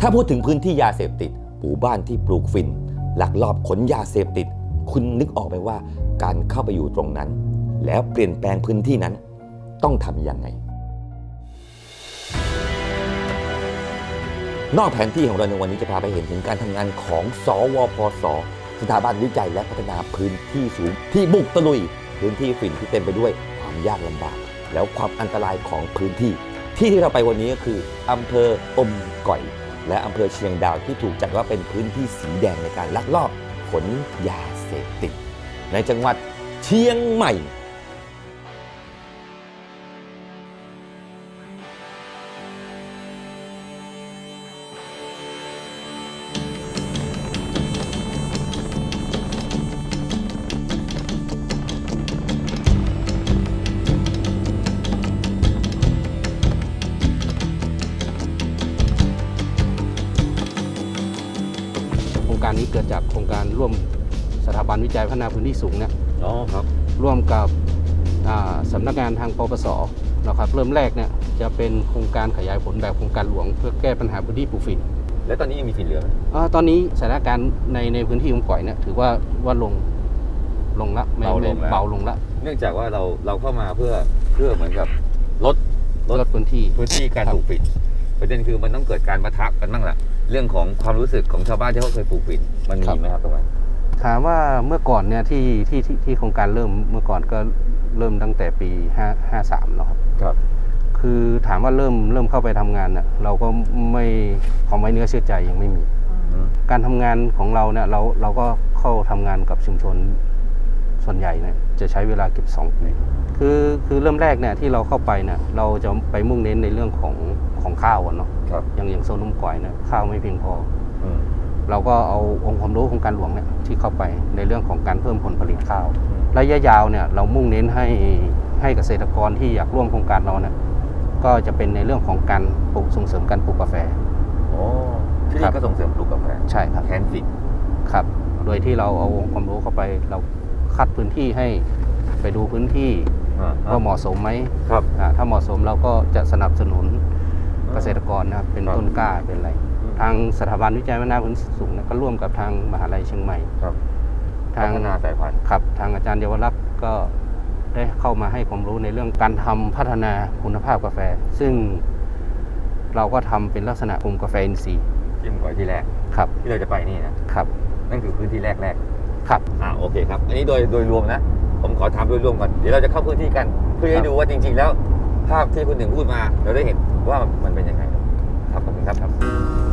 ถ้าพูดถึงพื้นที่ยาเสพติดหมู่บ้านที่ปลูกฝิ่นลักลอบขนยาเสพติด คุณนึกออกไหมว่า การเข้าไปอยู่ตรงนั้น แล้วเปลี่ยนแปลงพื้นที่นั้น ต้องทำยังไง นอกแผนที่ของเราในวันนี้จะพาไปเห็นถึงการทำงานของ สวพสสถาบันวิจัยและพัฒนาพื้นที่สูง ที่บุกตะลุย พื้นที่ฝิ่นที่เต็มไปด้วยความยากลำบาก แล้วความอันตรายของพื้นที่ ที่ที่เราไปวันนี้ก็คืออำเภออมก่อย และอำเภอเชียงดาวที่ถูกจัดว่าเป็นพื้นที่สีแดงในการลักลอบขนยาเสพติด ในจังหวัดเชียงใหม่ วิจัยพัฒนาพื้นที่สูงเนี่ยอ๋อครับร่วมกับอ่าสำนักงานทางปปสนะครับเริ่มแรกเนี่ยจะเป็นโครงการขยายผลแบบโครงการหลวง เพื่อแก้ปัญหาพื้นที่ปลูกฝิ่นแล้วตอนนี้ยังมีฝิ่นเหลือไหมอ่าตอนนี้สถานการณ์ในในพื้นที่ของก่อยเนี่ยถือว่าว่าลงลงละไม่ไม่เบาลงละเนื่องจากว่าเราเราเข้ามาเพื่อเพื่อเหมือนกับลดลดลดพื้นที่พื้นที่การครับปลูกฝิ่นประเด็นคือมันต้องเกิดการประทะกันบ้างแหละเรื่องของความรู้สึกของชาวบ้านที่เขาเคยปลูกฝิ่นมันมีไหมครับตรงนั้น ถามว่าเมื่อก่อนเนี่ยที่ที่ที่ที่โครงการเริ่มเมื่อก่อนก็เริ่มตั้งแต่ปี5 53เนาะครับครับ คือถามว่าเริ่มเริ่มเข้าไปทำงานน่ะเราก็ไม่ความไว้เนื้อเชื่อใจยังไม่มี การทำงานของเราเนี่ยเราเราก็เข้าทำงานกับชุมชนส่วนใหญ่เนี่ยจะใช้เวลาเก็บสองปีคือคือเริ่มแรกเนี่ยที่เราเข้าไปเนี่ยเราจะไปมุ่งเน้นในเรื่องของของข้าวก่อนเนาะครับ อย่างอย่างโซนนุ่มก่อยเนี่ยข้าวไม่เพียงพอ อืม เราก็เอาองค์ความรู้ของการหลวงเนี่ยที่เข้าไปในเรื่องของการเพิ่มผลผลิตข้าวอืมระยะยาวเนี่ยเรามุ่งเน้นให้ให้เกษตรกรที่อยากร่วมโครงการเราเนี่ยก็จะเป็นในเรื่องของการปลูกส่งเสริมการปลูกกาแฟ โอ้ที่ครันี่บก็ส่งเสริมปลูกกาแฟใช่ครับแทนฝิ่นครับ โดยที่เราเอาองค์ความรู้เข้าไปเราคัดพื้นที่ให้ไปดูพื้นที่อ่าว่าเหมาะสมไหมครับอ่าถ้าเหมาะสมเราก็จะสนับสนุนเกษตรกรนะครับเป็นครับต้นกล้าเป็นอะไรอืม ทางสถาบันวิจัยพัฒนาพื้นที่สูงเนี่ยก็ร่วมกับทางมหาลัยเชียงใหม่ครับทางพัฒนาสายพันธุ์ครับทางอาจารย์เยาวรักษ์ก็ได้เข้ามาให้ความรู้ในเรื่องการทำพัฒนาคุณภาพกาแฟ ซึ่งเราก็ทำเป็นลักษณะกลุ่มกาแฟอินทรีย์ที่มันก่อนที่แรก ครับที่เราจะไปนี่นะ ครับ นั่นคือพื้นที่แรกแรกครับๆอ่าโอเคครับ อันนี้โดยโดยรวมนะ ผมขอถามโดยรวมก่อน เดี๋ยวเราจะเข้าพื้นที่กัน เพื่อครัให้บดูว่าจริง ๆ แล้ว ภาพที่คุณหนึ่งพูดมา เราได้เห็นว่ามันเป็นยังไง ครับขอบคุณครับ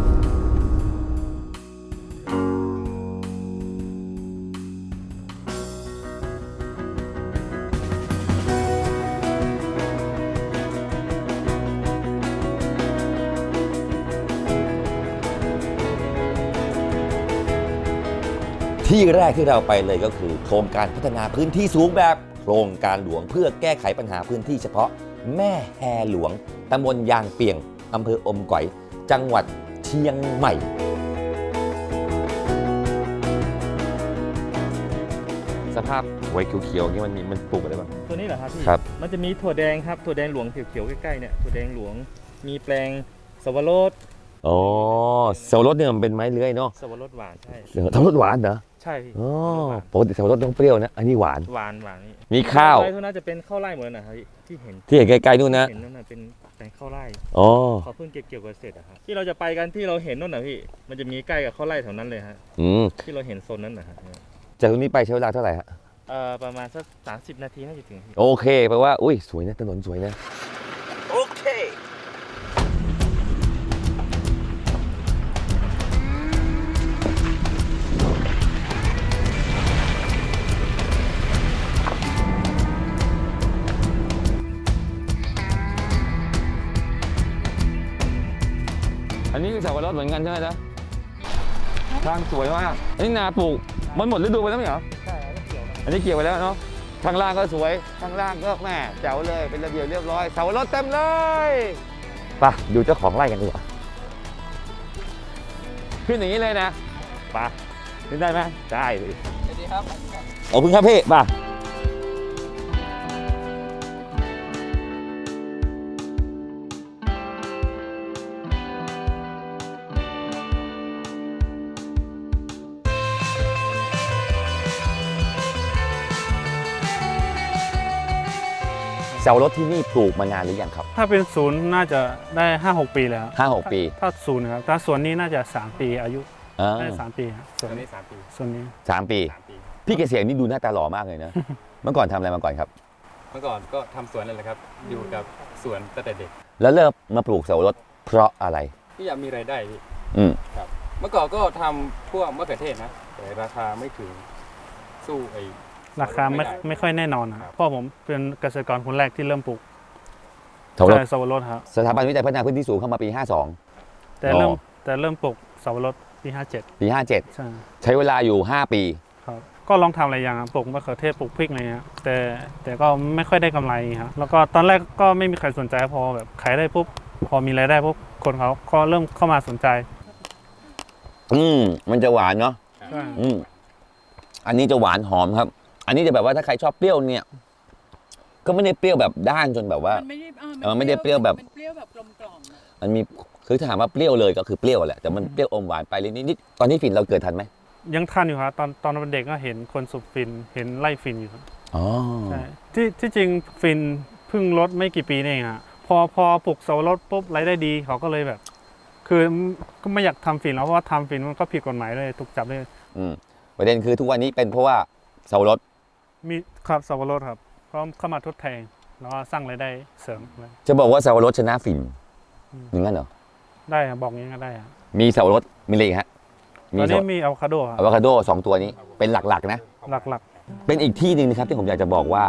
ที่แรกที่เราไปเลยก็คือ โครงการพัฒนาพื้นที่สูงแบบโครงการหลวงเพื่อแก้ไขปัญหาพื้นที่เฉพาะแม่แฮหลวงตำบลยางเปียงอำเภออมก๋อย จังหวัดเชียงใหม่ สภาพไว้เขียวๆอย่างนี้มันมีมันปลูกอะไรบ้าง ตัวนี้เหรอครับพี่ครับ มันจะมีถั่วแดงครับถั่วแดงหลวงเขียวๆใกล้ๆเนี่ยถั่วแดงหลวงมีแปลงสวรสอ๋อเสาวรสเนี่ยมันเป็นไม้เลื้อยเนาะสวรสหวานใช่เสาวรสหวานเหรอ ใช่พี่อ๋อหวานปกติเสาวรสต้องเปรี้ยวนะ อันนี้หวาน หวานหวานนี่มีข้าว ไร่ทุกน่าจะเป็นข้าวไร่หมดเลยนะครับพี่ที่เห็นที่เห็นไกลๆนู่นนะ เห็นนั่นน่ะเป็นแปลงข้าวไร่อ๋อเขาเพิ่งเก็บเกี่ยวกับเสร็จอะครับที่เราจะไปกันที่เราเห็นนู่นน่ะพี่มันจะมีใกล้กับข้าวไร่แถวนั้นเลยฮะอืมที่เราเห็นโซนนั้นนะฮะจากตรงนี้ไปใช้เวลาเท่าไหร่ฮะเอ่อประมาณสักสามสิบนาทีน่าจะถึงพี่โอเคแปลว่า อุ้ยสวยนะถนนสวยนะ โอเค นนี้คือสับปะรดเหมือนกันใช่ไหมจ๊ะทางสวยมากอันนี้นาปลูก มันหมดฤดูไปแล้วไหมเหรอ ใช่แล้วเกี่ยวกันอันนี้เกี่ยวไปแล้วเนาะข้างล่างก็สวยข้างล่างก็แม่แจ๋วเลยเป็นระเบียบเรียบร้อยเสารถเต็มเลยไปะดูเจ้าของไร่กันดีกว่าขึ้นอย่างนี้เลยนะไปะขึ้นได้ไหมได้เลยสวัสดีครับขอบคุณครับพี่ไป่ะ เสารถที่นี่ปลูกมานานหรือยังครับ ถ้าเป็นศูนย์น่าจะได้ห้าหกปีแล้วห้าหกปี ถ้าศูนย์ครับถ้าส่วนนี้น่าจะสามปีอายุอ่าได้สามปีครับส่วนอันนี้นี้สามปีส่วนนี้สามปี สามปีพี่เกษียณนี่ดูหน้าตาหล่อมากเลยนะ เมื่อก่อนทำอะไรมาก่อนครับ เมื่อก่อนก็ทำสวนนั่นแหละครับ อยู่กับสวนตั้งแต่เด็กแล้วเริ่มมาปลูกเสารถเพราะอะไรที่อยากมีรายได้พี่อืมเมื่อก่อนก็ทำพวกมะเขือเทศนะแต่ราคาไม่ถึงสู้ไอ้ ราคาไม่ไม่ค่อยแน่นอนนะครับเพ่อผมเป็นเกษตรกรคนแรกที่เริ่มปลูกเสารถใช่สวรสครับสถาบันวิจัยพัฒนาพื้นที่สูงเข้ามาปี 52 แต่เริ่มอ๋อแต่เริ่มปลูกสวรสปีห้าเจ็ดปี 57 ใช่ใช้เวลาอยู่ 5 ปีครับก็ลองทำหลายอย่างครับปลูกมะเขือเทศปลูกพริกอะไรเงี้ยแต่แต่ก็ไม่ค่อยได้กำไรครับแล้วก็ตอนแรกก็ไม่มีใครสนใจพอแบบขายได้ปุ๊บพอมีรายได้ปุ๊บคนเขาก็เริ่มเข้ามาสนใจ อืมมันจะหวานเนาะใช่อืมอันนี้จะหวานหอมครับ อันนี้จะแบบว่าถ้าใครชอบเปรี้ยวเนี่ย ก็ไม่ได้เปรี้ยวแบบด้านจนแบบว่า มันไม่ได้อ่าเออไม่ได้เปรี้ยวแบบ มันเปรี้ยวแบบกลมกล่อมอะมันมีคือถ้าถามว่าเปรี้ยวเลยก็คือเปรี้ยวแหละแต่มันเปรี้ยวอมหวานไปเลยนิดๆตอนที่ฝิ่นเราเกิดทันไหมยังทันอยู่ครับตอนตอนเป็นเด็กก็เห็นคนสูบฟินเห็นไล่ฟินอยู่ครับอ๋อใช่ที่ที่จริงฟินเพิ่งลดไม่กี่ปีนี่เองฮะพอพอปลูกเสาวรสปุ๊บรายได้ดีเขาก็เลยแบบ คือก็ไม่อยากทำฟินแล้วเพราะว่าทำฟินมันก็ผิดกฎหมายเลยถูกจับเลย อืมประเด็นคือทุกวันนี้เป็นเพราะว่าเสารถ มีครับเสาวรสครับ เพราะเข้ามาทดแทนแล้วก็สร้างรายได้เสริมเลยจะบอกว่าเสารถชนะฝิ่นอืมอย่างนั้นเหรอได้ครับบอกงี้ก็ได้ครับมีเสารถมีอะไรอีกฮะตอนเสานี้มีอะโวคาโดคอะรับโวคาโดสองตัวนี้เป็นหลักๆนะ หลักเป็นอีกที่หนึ่งนะครับที่ผมอยากจะบอกว่า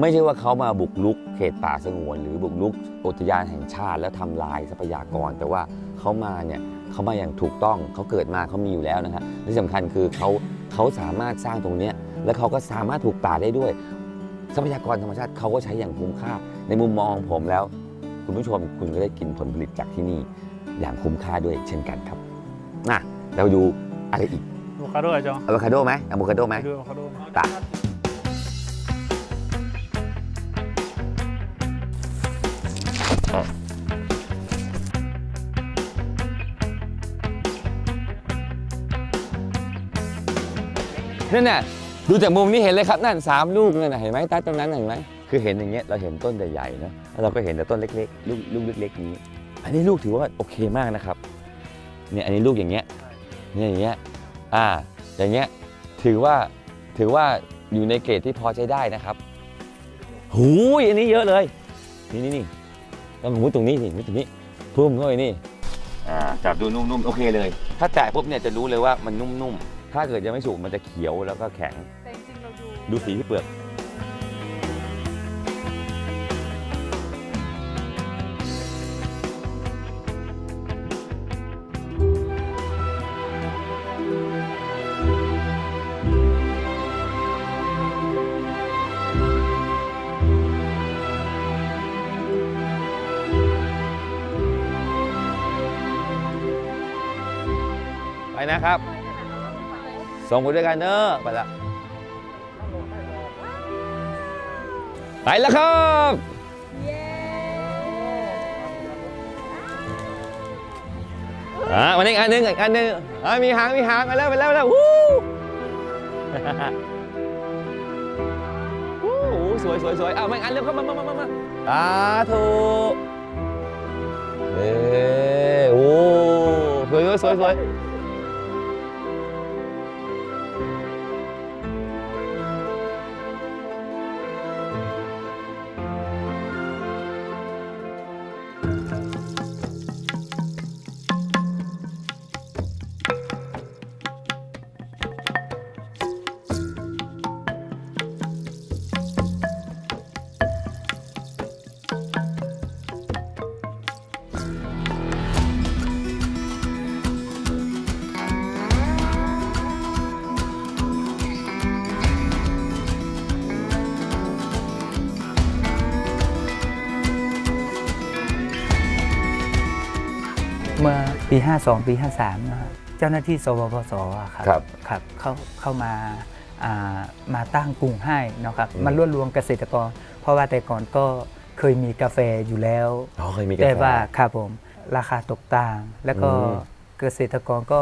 ไม่ใช่ว่าเขามาบุกรุกเขตป่าสงวน หรือบุกรุกอุทยานแห่งชาติ แล้วทำลายทรัพยากร แต่ว่าเขามาเนี่ยเขามาอย่างถูกต้องเขาเกิดมาเขามีอยู่แล้วนะฮะที่สำคัญคือเขาเขาสามารถสร้างตรงเนี้ย แล้วเขาก็สามารถถูกป่าได้ด้วย ทรัพยากรธรรมชาติเขาก็ใช้อย่างคุ้มค่า ในมุมมองของผมแล้ว คุณผู้ชมคุณก็ได้กินผลผลิตจากที่นี่อย่างคุ้มค่าด้วยเช่นกันครับนะเราดูอะไรอีกๆอะโวคาโดอะจออะโวคาโดไหมอะโวคาโดไหมไปดูอะโวคาโดตะนั่นน่ะ ดูจากมุมนี้เห็นเลยครับนั่นสามลูกนั่นนะเห็นไหมใต้ต้นนั้นน่ะเห็นไหมคือเห็นอย่างเงี้ยเราเห็นต้นใหญ่ๆเนาะแล้วเราก็เห็นแต่ต้นเล็กๆลูกลูกเล็กๆนี้ อันนี้ลูกถือว่าโอเคมากนะครับเนี่ยอันนี้ลูกอย่างเงี้ยเนี่ยอย่างเงี้ยอ่าอย่างเงี้ยถือว่าถือว่าอยู่ในเกรดที่พอใช้ได้นะครับหูยอันนี้เยอะเลย นี่นี่นี่ต้องมุดตรงนี้สิมุดตรงนี้พุ่มเข้าไปนี่อ่าจับดูนุ่มๆโอเคเลย ถ้าแตะปุ๊บเนี่ยจะรู้เลยว่ามันนุ่มๆถ้าเกิดยังไม่สุกมันจะเขียวแล้วก็แข็ง ดูดูสีที่เปลือกไปนะครับ ส่งไปด้วยกันเนอะไปละ ไปแล้วครับอ่าวันนี้อีกอันหนึงอีกอันหนึงอ่ามีหางมีหางไปแล้วไปแล้วไปแล้ววู้วู้สวยสวยสวยอ้าวมาอีกอันเร็วเข้ามามามามามาสาธุเอ้โอ้สวยสวยสวย ปี 52 ปี 53นะครับเจ้าหน้าที่สวพสอะครับครับครับเข้าเข้ามาอ่ามาตั้งกลุ่มให้นะครับอืม มารวบรวมเกษตรกร เพราะว่าแต่ก่อนก็เคยมีกาแฟอยู่แล้ว อ๋อเคยมีกาแต่แฟ ว่าครับผมราคาตกต่าง แล้วก็อืมเกษตรกรก็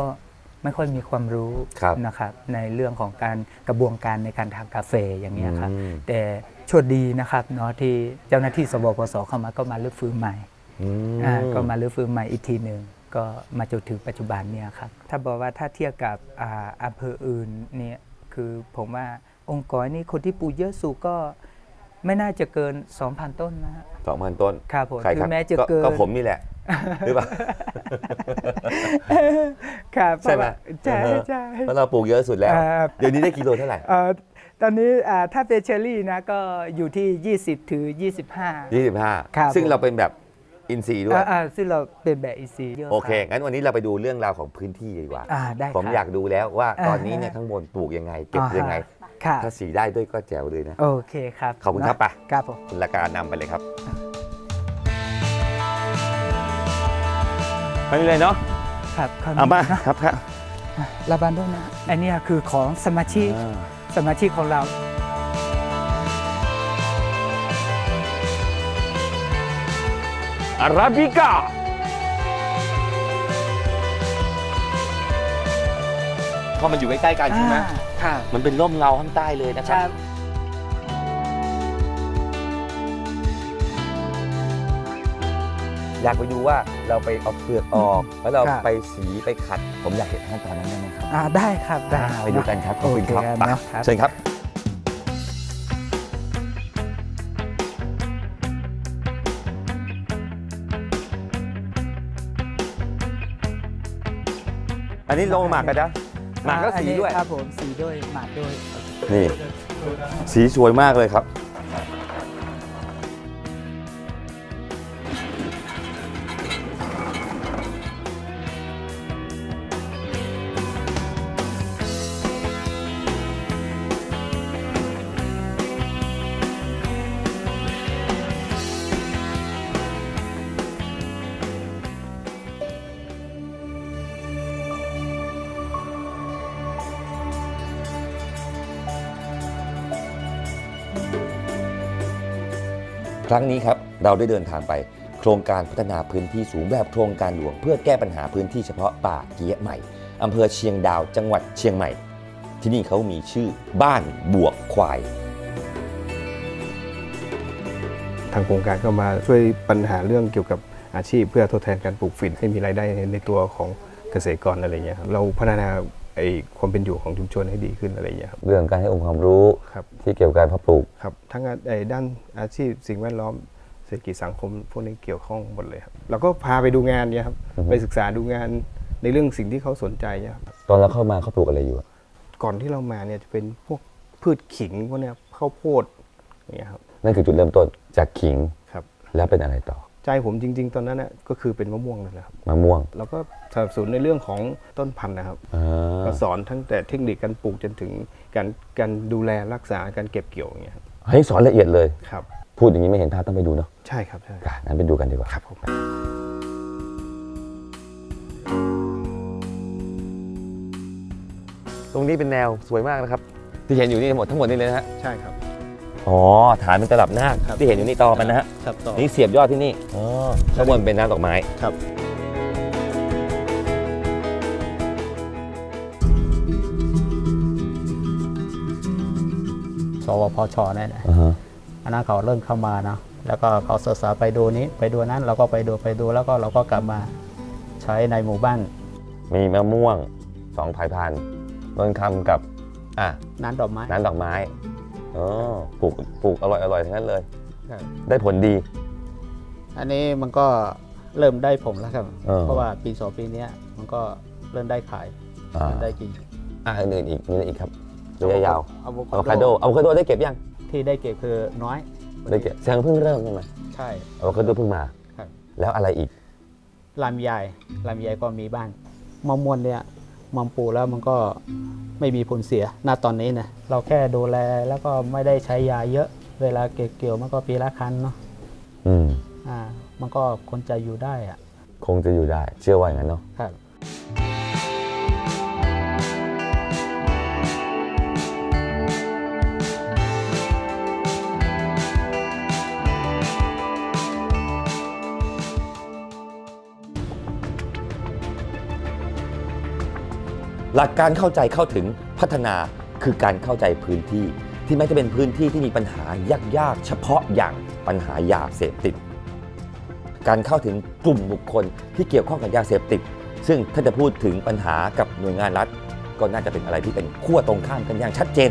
ไม่ค่อยมีความรู้ครับนะครับ ในเรื่องของการกระบวนการในการทำกาแฟอย่างเงี้ยครับ อืม แต่โชคดีนะครับเนาะที่เจ้าหน้าที่สบปสเข้ามาก็มารื้อฟื้นใหม่อืม อ่าก็มารื้อฟื้นใหม่อีกทีหนึ่ง ก็มาจนถึงปัจจุบันเนี่ยครับถ้าบอกว่าถ้าเทียบกับอ่าอำเภออื่นเนี่ยคือผมว่าองค์กรนี่คนที่ปลูกเยอะสุดก็ไม่น่าจะเกิน 2,000 ต้นนะฮะสองพันต้นครับผมใครถึครับงแม้จะก็เกินก็ผมนี่แหละหรือเปล่าครับใช่ไหมใช่เออใช่เพราะเราปลูกเยอะสุดแล้วอ่าเดี๋ยวนี้ได้กิโลเท่าไหร่เอ่อตอนนี้อ่าถ้าเป็นเชอรี่นะก็อยู่ที่ 20 ถึง 25 25ครับซึ่งผมเราเป็นแบบ อินซีย์ด้วย อ่าอ่าซึ่งเราเป็นแบบอีซีเยอะโอเครับงั้นวันนี้เราไปดูเรื่องราวของพื้นที่ดีกว่า อ่าได้ผมครับ อยากดูแล้วว่าอ่าตอนนี้เนี่ยข้างบนปลูกยังไง เก็บอ่าฮะยังไงครับถ้าสีได้ด้วยก็แจ๋วเลยนะ โอเคครับขอบคุณครับไป ครับผม คุณละการนำไปเลยครับ ไปเลยเนาะครับขบคุณเอามานะครับครับระบันด้วยนะ อันเนี้ยคือของสมาชิก สมาชิกของเรา อาราบิก้าพอมันอยู่ใกล้ๆกันใช่ไหมครับมันเป็นร่มเงาข้างใต้เลยนะคครัรับบอยากไปดูว่าเราไปเอาเปลือกออก แล้วเราครับไปสีไปขัด ผมอยากเห็นขั้นตอนนั้นได้ไหมครับ อ่าได้ครับ ได้อ่าไปดูกันครับขอบคุณครับโอเคไปเนอะครับเชิญครับ อันนี้ลงหมากกันนะหมากก็อันสีนี้ด้วย ครับผมสีด้วยหมากด้วย นี่ สีสวยมากเลยครับ ครั้งนี้ครับเราได้เดินทางไปโครงการพัฒนาพื้นที่สูงแบบโครงการหลวง เพื่อแก้ปัญหาพื้นที่เฉพาะป่าเกี้ยใหม่อำเภอเชียงดาวจังหวัดเชียงใหม่ ที่นี่เขามีชื่อบ้านบวกควาย ทางโครงการก็มาช่วยปัญหาเรื่องเกี่ยวกับอาชีพ เพื่อทดแทนการปลูกฝิ่นให้มีรายได้ในตัวของเกษตรกรอะไรเงี้ยครับเราพัฒนา ไอ้ความเป็นอยู่ของชุมชนให้ดีขึ้นอะไรเงี้ยครับ เรื่องการให้องค์ความรู้ครับ ที่เกี่ยวกับการเพาะปลูก ครับทั้งไอ้ด้านอาชีพสิ่งแวดล้อมเศรษฐกิจสังคมพวกนี้เกี่ยวข้องหมดเลยครับเราก็พาไปดูงานเนี่ยครับอือฮึไปศึกษาดูงานในเรื่องสิ่งที่เขาสนใจเนี่ยครับตอนเราเข้ามาเขาปลูกอะไรอยู่อะก่อนที่เรามาเนี่ยจะเป็นพวกพืชขิงพวกเนี้ยข้าวโพดอย่างเนี่ยครับนั่นคือจุดเริ่มต้นจากขิงครับ แล้วเป็นอะไรต่อ ใจผมจริง ๆ ตอนนั้นน่ะก็คือเป็นมะม่วงนั่นแหละครับมะม่วงเราก็สนับสนุนในเรื่องของต้นพันธุ์นะครับอ่าก็สอนทั้งแต่เทคนิคการปลูกจนถึงการการดูแลรักษาการเก็บเกี่ยวอย่างเงี้ยครับให้สอนละเอียดเลย ครับ พูดอย่างนี้ไม่เห็นภาพต้องไปดูเนาะใช่ครับใช่อะงั้นไปดูกันดีกว่า ครับผม ตรงนี้เป็นแนวสวยมากนะครับ ที่เห็นอยู่นี่ทั้งหมดทั้งหมดนี่เลยนะฮะ ใช่ครับ อ๋อฐานเป็นตลับหน้าคครับ ที่เห็นอยู่นี่ตอมันนะฮะครับต่อนี่เสียบยอดที่นี่อ๋อข้างบนเป็นน้ำดอกไม้ ครับ สวพชเนี่ยนะอ่าฮะอันนั้นเขาเริ่มเข้ามาเนาะแล้วก็เขาศึกษาไปดูนี้ไปดูนั้นเราก็ไปดูไปดูแล้วก็เราก็กลับมาใช้ในหมู่บ้านมีมะม่วงสองสายพันธุ์นนคำกับอะนั้นดอกไม้น้ำดอกไม้ อ๋อปลูกปลูกอร่อยอร่อยทั้งนั้นเลย ครับ ได้ผลดี อันนี้มันก็เริ่มได้ผมแล้วครับ เออ เพราะว่าปีสองปีเนี้ยมันก็เริ่มได้ขายอ่าเริ่มได้กินอะอื่นๆอีกมีอะไรอีกครับระยะยาวอะโวอะโวคาโดอะโวคาโดได้เก็บยังที่ได้เก็บคือน้อยได้เก็บแสดงเพิ่งเริ่มใช่ไหมใช่ อะโวคาโดเพิ่งมา ครับ แล้วอะไรอีกลำไยลำไยก็มีบ้างมะม่วงเนี่ย มันปลูกแล้วมันก็ไม่มีผลเสียณตอนนี้นะเราแค่ดูแลแล้วก็ไม่ได้ใช้ยาเยอะ เวลาเก็บเกี่ยวมันก็ปีละครั้งเนาะอืมอ่า มันก็คนจะอยู่ได้อะคงจะอยู่ได้ เชื่อว่าอย่างนั้นเนาะครับ หลักการเข้าใจเข้าถึงพัฒนาคือการเข้าใจพื้นที่ ที่แม้จะเป็นพื้นที่ที่มีปัญหายากๆ เฉพาะอย่างปัญหายาเสพติด การเข้าถึงกลุ่มบุคคลที่เกี่ยวข้องกับยาเสพติด ซึ่งถ้าจะพูดถึงปัญหากับหน่วยงานรัฐ ก็น่าจะเป็นอะไรที่เป็นขั้วตรงข้ามกันอย่างชัดเจน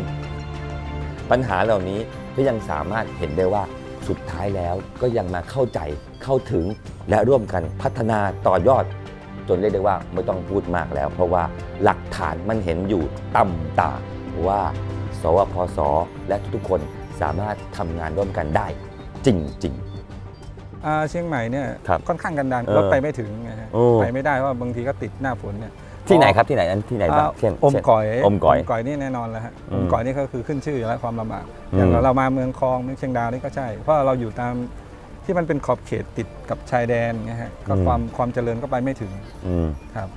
ปัญหาเหล่านี้ก็ยังสามารถเห็นได้ว่าสุดท้ายแล้วก็ยังมาเข้าใจเข้าถึงและร่วมกันพัฒนาต่อยอด จนเรียกได้ว่าไม่ต้องพูดมากแล้ว เพราะว่าหลักฐานมันเห็นอยู่ต่ำตาว่า สวพสและทุกๆคนสามารถทำงานร่วมกันได้จริงอ่าเชียงใหม่เนี่ยครับค่อนข้างกันดารเออรถไปไม่ถึงนะฮะโอ้ ไปไม่ได้เพราะว่าบางทีก็ติดหน้าฝนเนี่ยๆที่ไหนครับที่ไหนอันที่ไหนบ้างอ่าเช่นอมเช่นก่อยอมก๋อยก่อยนี่แน่นอนแล้วฮะอือมมก่อยนี่ก็คือขึ้นชื่ออยู่แล้วความลำบากอืมอย่างเรามาเมืองคลองเมืองเชียงดาวนี่ก็ใช่ เพราะเราอยู่ตาม ที่มันเป็นขอบเขตติดกับชายแดนนะฮะก็ความความเจริญก็ไปไม่ถึงอืม ครับ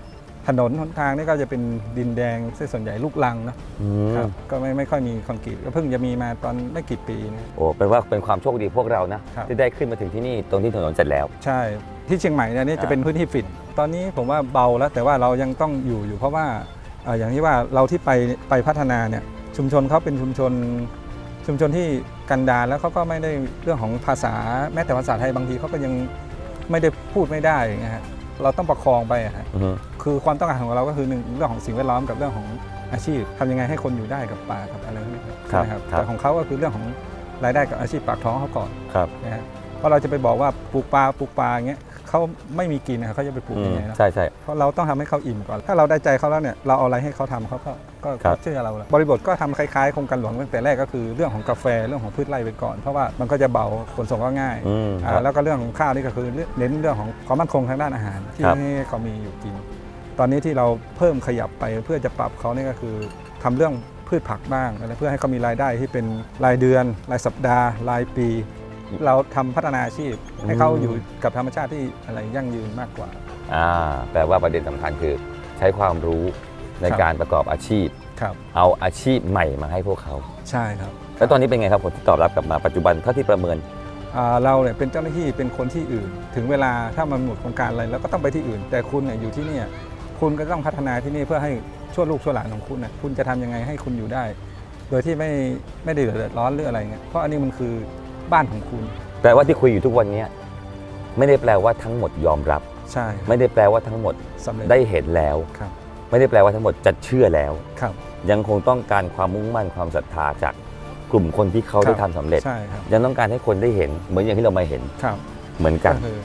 ถนนหนทางนี่ก็จะเป็นดินแดงซะส่วนใหญ่ลูกลังเนอะอืมครับก็ไม่ไม่ค่อยมีคอนกรีตก็เพิ่งจะมีมาตอนไม่กี่ปีนะ โอ้เป็นว่าเป็นความโชคดีพวกเรานะ ครับ ที่ได้ขึ้นมาถึงที่นี่ตรงที่ถนนเสร็จแล้ว ใช่ที่เชียงใหม่เนี่ยนี่อ่าจะเป็นพื้นที่ฝิ่นตอนนี้ผมว่าเบาแล้วแต่ว่าเรายังต้องอยู่อยู่เพราะว่าเอ่ออย่างที่ว่าเราที่ไปไปพัฒนาเนี่ยชุมชนเขาเป็นชุมชนชุมชนที่ กันดารแล้วเขาก็ไม่ได้เรื่องของภาษาแม้แต่ภาษาไทยบางทีเขาก็ยังไม่ได้พูดไม่ได้อย่างเงี้ยฮะเราต้องประคองไปอะฮะอือฮึคือความต้องการของเราก็คือหนึ่งเรื่องของสิ่งแวดล้อมกับเรื่องของอาชีพทำยังไงให้คนอยู่ได้กับป่ากับอะไรพวกนี้ครับครับใช่ไหมครับครับ แต่ของเขาก็คือเรื่องของรายได้กับอาชีพปากท้องเขาก่อน ครับ นะฮะเพราะเราจะไปบอกว่าปลูกปลาปลูกปลาอย่างเงี้ย เขาไม่มีกินนะเขาจะไปปลูกอืยังมไงนะใช่ใช่เพราะเราต้องทำให้เขาอิ่มก่อน ถ้าเราได้ใจเขาแล้วเนี่ยเราเอาอะไรให้เขาทำเขาก็ก็ครับก็เชื่อเราแล้วบริบทก็ทำคล้ายๆโครงการหลวงตั้งแต่แรกก็คือเรื่องของกาแฟเรื่องของพืชไร่ไปก่อน เพราะว่ามันก็จะเบาขนส่งก็ง่ายอืมอ่าครับแล้วก็เรื่องของข้าวนี่ก็คือเน้นเรื่องของความมั่นคงทางด้านอาหาร ที่ครับให้เขามีอยู่กิน ตอนนี้ที่เราเพิ่มขยับไปเพื่อจะปรับเขานี่ก็คือทำเรื่องพืชผักบ้างอะไรเพื่อให้เขามีรายได้ที่เป็นรายเดือน รายสัปดาห์ รายปี เราทำพัฒนาอาชีพ ให้เขาอยู่กับธรรมชาติที่อะไรยั่งยืนมากกว่าอ่าแปลว่าประเด็นสำคัญคือใช้ความรู้ในครับการประกอบอาชีพครับเอาอาชีพใหม่มาให้พวกเขา ใช่ครับ แล้วตอนนี้เป็นไงครับผลที่ตอบรับกลับมาปัจจุบันเท่าที่ประเมินอ่าเราเนี่ยเป็นเจ้าหน้าที่เป็นคนที่อื่น ถึงเวลาถ้ามันหมดโครงการอะไรเราก็ต้องไปที่อื่น แต่คุณเนี่ยอยู่ที่เนี่ยคุณก็ต้องพัฒนาที่นี่เพื่อให้ช่วยลูกช่วยหลานของคุณนะคุณจะทำยังไงให้คุณอยู่ได้ โดยที่ไม่ไม่ได้เดือดร้อนหรืออะไรเงี้ยเพราะอันนี้มันคือ บ้านของคุณ แปลว่าที่คุยอยู่ทุกวันเนี้ยไม่ได้แปลว่าทั้งหมดยอมรับ ใช่ครับไม่ได้แปลว่าทั้งหมดสำเร็จได้เห็นแล้ว ครับไม่ได้แปลว่าทั้งหมดจะเชื่อแล้ว ครับ ยังคงต้องการความมุ่งมั่นความศรัทธาจากกลุ่มคนที่เขาครับได้ทำสำเร็จ ใช่ครับยังต้องการให้คนได้เห็น เหมือนอย่างที่เรามาเห็นครับเหมือนกันก็คือ